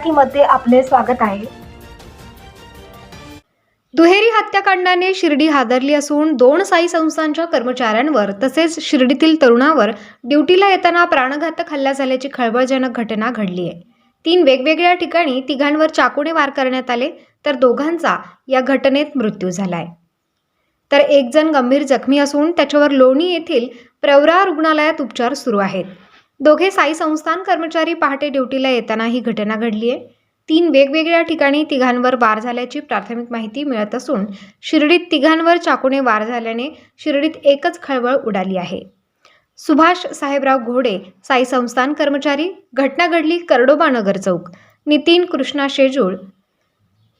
मराठीमध्ये आपले स्वागत आहे. दुहेरी हत्याकांडाने शिर्डी हादरली असून दोन साई संस्थांच्या कर्मचाऱ्यांवर तसेच शिर्डीतील तरुणावर ड्युटीला येताना प्राणघातक हल्ला झाल्याची खळबळजनक घटना घडली आहे. तीन वेगवेगळ्या ठिकाणी तिघांवर चाकूने वार करण्यात आले तर दोघांचा या घटनेत मृत्यू झालाय. तर एक जण गंभीर जखमी असून त्याच्यावर लोणी येथील प्रवरा रुग्णालयात उपचार सुरू आहेत. दोघे साई संस्थान कर्मचारी पहाटे ड्युटीला येताना ही घटना घडली आहे. तीन वेगवेगळ्या ठिकाणी तिघांवर वार झाल्याची प्राथमिक माहिती मिळत असून शिर्डीत तिघांवर चाकूने वार झाल्याने शिर्डीत एकच खळबळ उडाली आहे. सुभाष साहेबराव घोडे साई संस्थान कर्मचारी घटना घडली करडोबानगर चौक. नितीन कृष्णा शेजूळ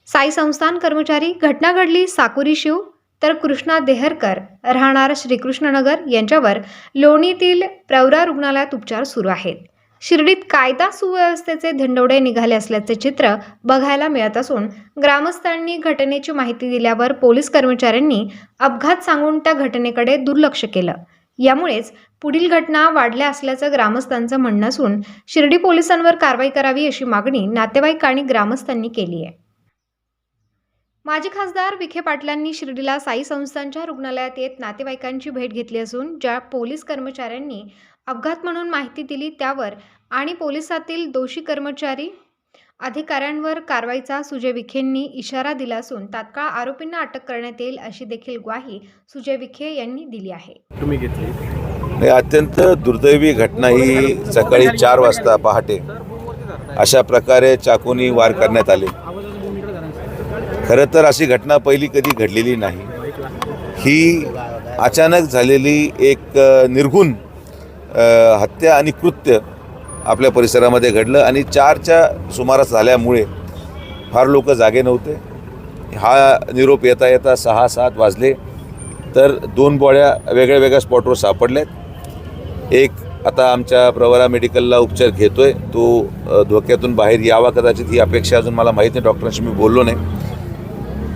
साई संस्थान कर्मचारी घटना घडली साकुरी शिव तर कृष्णा देहरकर राहणार श्रीकृष्णनगर यांच्यावर लोणीतील प्रवरा रुग्णालयात उपचार सुरू आहेत. शिर्डीत कायदा सुव्यवस्थेचे धिंडवडे निघाले असल्याचे चित्र बघायला मिळत असून ग्रामस्थांनी घटनेची माहिती दिल्यावर पोलीस कर्मचाऱ्यांनी अपघात सांगून त्या घटनेकडे दुर्लक्ष केलं. यामुळेच पुढील घटना वाढल्या असल्याचं ग्रामस्थांचं म्हणणं असून शिर्डी पोलिसांवर कारवाई करावी अशी मागणी नातेवाईक आणि ग्रामस्थांनी केली आहे माजी खासदार विखे पाटलांनी शिर्डीला साई संस्थांच्या रुग्णालयात येत नातेवाईकांची भेट घेतली असून ज्या पोलीस कर्मचाऱ्यांनी अपघात म्हणून माहिती दिली त्यावर आणि पोलिसातील दोषी कर्मचारी अधिकाऱ्यांवर कारवाईचा सुजय विखेंनी इशारा दिला असून तात्काळ आरोपींना अटक करण्यात येईल अशी देखील ग्वाही सुजय विखे यांनी दिली आहे. तुम्ही घेतली? अत्यंत दुर्दैवी घटना ही सकाळी चार वाजता पहाटे. अशा प्रकारे चाकूनी वार करण्यात आले. खरं तर अशी घटना पहिली कधी घडलेली नाही. ही अचानक झालेली एक निर्गुण हत्या आणि कृत्य आपल्या परिसरामध्ये घडलं आणि चारच्या सुमारास झाल्यामुळे फार लोक जागे नव्हते. हा निरोप येता येता सहा सात वाजले. तर दोन बॉड्या वेगळ्या वेगळ्या स्पॉटवर सापडल्यात. एक आता आमच्या प्रवरा मेडिकलला उपचार घेतो आहे तो धोक्यातून बाहेर यावा कदाचित ही अपेक्षा अजून मला माहीत नाही. डॉक्टरांशी मी बोललो नाही.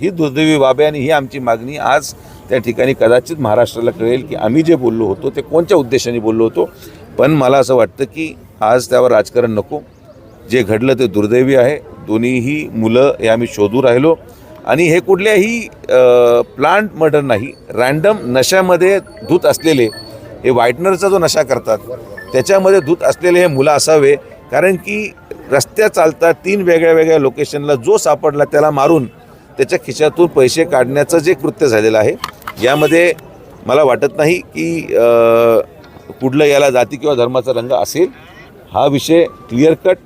ही दुर्दैवी बाब आहे आणि ही आमची मागणी आज त्या ठिकाणी कदाचित महाराष्ट्राला कळेल की आम्ही जे बोललो होतो ते कोणत्या उद्देशाने बोललो होतो. पण मला असं वाटतं की आज त्यावर राजकारण नको. जे घडलं ते दुर्दैवी आहे. दोन्हीही मुलं हे आम्ही शोधू राहिलो. आणि हे कुठल्याही प्लांट मर्डर नाही रँडम नशामध्ये धूत असलेले हे व्हाईटनरचा जो नशा करतात त्याच्यामध्ये धूत असलेले हे मुलं असावे. कारण की रस्त्या चालतात तीन वेगळ्या वेगळ्या लोकेशनला जो सापडला त्याला मारून त्याच्या खिशातून पैसे काढण्याचं जे कृत्य झालेलं आहे यामध्ये मला वाटत नाही की कुठलं याला जाती किंवा धर्माचा रंग असेल हा विषय क्लिअर कट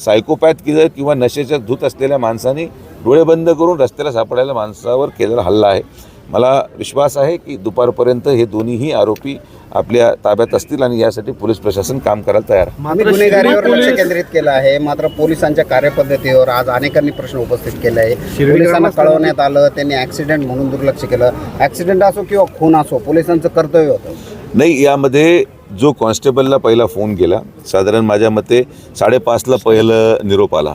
सायकोपॅथ किंवा किंवा नशेच्या धूत असलेल्या माणसाने डोळे बंद करून रस्त्याला सापडायला माणसावर केलेला हल्ला आहे. मला विश्वास आहे की दुपारपर्यंत हे दोन्हीही आरोपी आपल्या ताब्यात असतील आणि यासाठी पोलीस प्रशासन काम करायला तयार मात्र गुन्हेगारीवर लक्ष पोलीस केंद्रित केलं आहे. मात्र पोलिसांच्या कार्यपद्धतीवर आज अनेकांनी प्रश्न उपस्थित केले आहे पोलिसांना कळवण्यात आलं त्यांनी ॲक्सिडेंट म्हणून दुर्लक्ष केलं. ॲक्सिडेंट असो किंवा खून असो पोलिसांचं कर्तव्य होतं. नाही यामध्ये जो कॉन्स्टेबलला पहिला फोन गेला साधारण माझ्या मते साडेपाचला पहिलं निरोप आला.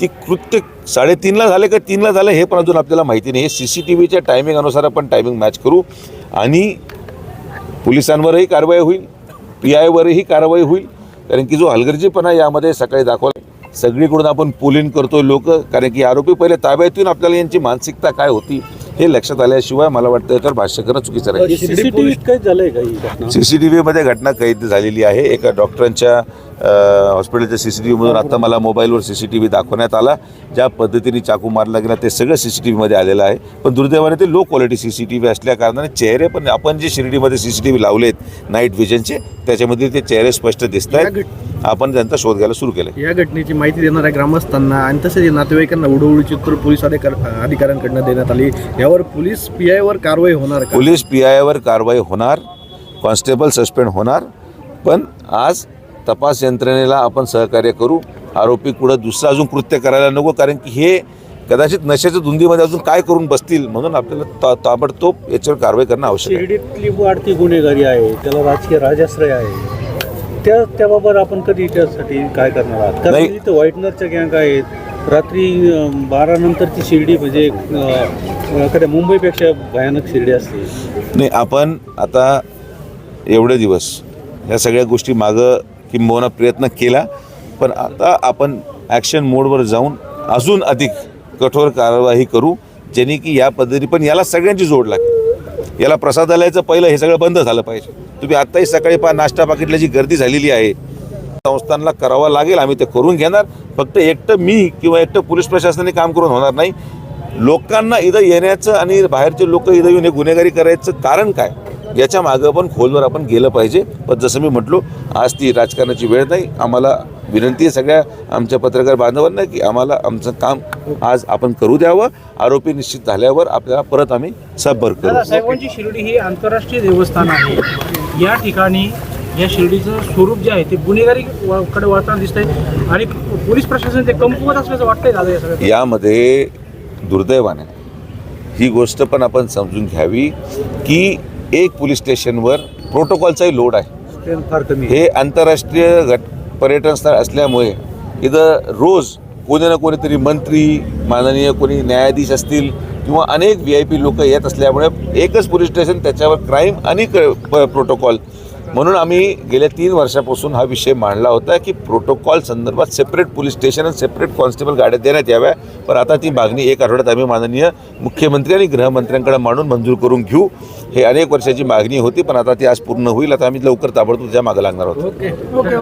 ती कृत्य साडेतीनला झाले का तीनला झालं हे पण अजून आपल्याला माहिती नाही. हे सी सी टी व्हीच्या टायमिंग आपण टायमिंग मॅच करू आणि पोलिसांवरही कारवाई होईल पी आयवरही कारवाई होईल. कारण की जो हलगर्जीपणा यामध्ये सकाळी दाखवला. सगळीकडून आपण पोलिंग करतो लोक. कारण की आरोपी पहिले ताब्यात येऊन आपल्याला यांची मानसिकता काय होती हे लक्षात आल्याशिवाय मला वाटतं याच्यावर भाष्य करणं चुकीचं राहील. सीसीटीव्ही काय झालंय का ही घटना? कैद झालेली आहे. एका डॉक्टरांच्या हॉस्पिटलच्या सी सी टी व्हीमधून आत्ता मला मोबाईलवर सी सी टी व्ही दाखवण्यात आला. ज्या पद्धतीने चाकू मारला गेला ते सगळं सी सी टी व्हीमध्ये आलेलं आहे. पण दुर्दैवाने ते low quality C C T V असल्या कारणाने चेहरे पण आपण जे शिर्डीमध्ये सी सी टी व्ही लावलेत नाईट व्हिजनचे त्याच्यामध्ये ते चेहरे स्पष्ट दिसत आहेत. आपण त्यांचा शोध घ्यायला सुरू केलं या घटनेची माहिती देणाऱ्या ग्रामस्थांना आणि तसेच नातेवाईकांना उडवडीची उत्तर पोलीस अधिकाऱ्यांकडनं देण्यात आली. यावर पोलीस पी आयवर कारवाई होणार का? पोलीस पी आयवर कारवाई होणार कॉन्स्टेबल सस्पेंड होणार पण आज तपास यंत्रणेला आपण सहकार्य करू. आरोपी कुठं दुसरं अजून कृत्य करायला नको कारण की हे कदाचित नशेच्या धुंदीमध्ये अजून काय करून बसतील म्हणून आपल्याला ता ताबडतोब याच्यावर कारवाई करणं आवश्यक आहे. शिर्डीतली वाढती गुन्हेगारी आहे त्याला राजकीय राजाश्रय आहे. त्या त्याबाबत आपण कधी त्यासाठी काय करणार आहात? व्हाईटनरच्या गँग आहेत रात्री बारानंतरची शिर्डी म्हणजे एखाद्या मुंबईपेक्षा भयानक शिर्डी असते. नाही आपण आता एवढे दिवस या सगळ्या गोष्टी मागं किंबहुना प्रयत्न केला पण आता आपण ॲक्शन मोडवर जाऊन अजून अधिक कठोर कारवाई करू ज्यांनी की या पद्धती पण याला सगळ्यांची जोड लागेल. याला प्रसादालयाचं पहिलं हे सगळं बंद झालं पाहिजे. तुम्ही आत्ताही सकाळी पहा नाश्ता पाकिटला जी गर्दी झालेली आहे. संस्थांना करावं लागेल आम्ही ते करून घेणार. फक्त एकटं मी किंवा एकटं पोलीस प्रशासनाने काम करून होणार नाही. लोकांना इथं येण्याचं आणि बाहेरचे लोक इथं येऊन हे गुन्हेगारी करायचं कारण काय? याच्या मागं पण खोलवर आपण गेलं पाहिजे. पण जसं मी म्हटलो आज ती राजकारणाची वेळ नाही. आम्हाला विनंती आहे सगळ्या आमच्या पत्रकार बांधवांना की आम्हाला आमचं काम आज आपण करू द्यावं. आरोपी निश्चित झाल्यावर आपल्याला परत आम्ही सबर करू. साहेबांची शिर्डी ही आंतरराष्ट्रीय देवस्थान आहे. या ठिकाणी या शिर्डीचं स्वरूप जे आहे ते गुन्हेगारी वा- कडे वळताना दिसतंय. आणि पोलीस प्रशासन ते कमकुवत असल्याचं वाटतंय दादा या सगळ्या यामध्ये दुर्दैवाने ही गोष्ट पण आपण समजून घ्यावी की एक पोलीस स्टेशनवर प्रोटोकॉलचाही लोड आहे. स्ट्रेंथ फार कमी आहे. हे आंतरराष्ट्रीय घट पर्यटन स्थळ असल्यामुळे इथं रोज कोणी ना कोणीतरी मंत्री माननीय कोणी न्यायाधीश असतील किंवा अनेक व्ही आय पी लोक येत असल्यामुळे एकच पोलीस स्टेशन त्याच्यावर क्राईम आणि प्रोटोकॉल म्हणून आम्ही गेल्या तीन वर्षापासून हा विषय मांडला होता की प्रोटोकॉल संदर्भात सेपरेट पोलीस स्टेशन आणि सेपरेट कॉन्स्टेबल गाड्या देण्यात याव्या. पण आता ती मागणी एक आठवड्यात आम्ही माननीय मुख्यमंत्री आणि गृहमंत्र्यांकडे मांडून मंजूर करून घेऊ. हे अनेक वर्षाची मागणी होती पण आता ती आज पूर्ण होईल. आता आम्ही लवकर ताबडतोब त्या मागं लागणार आहोत.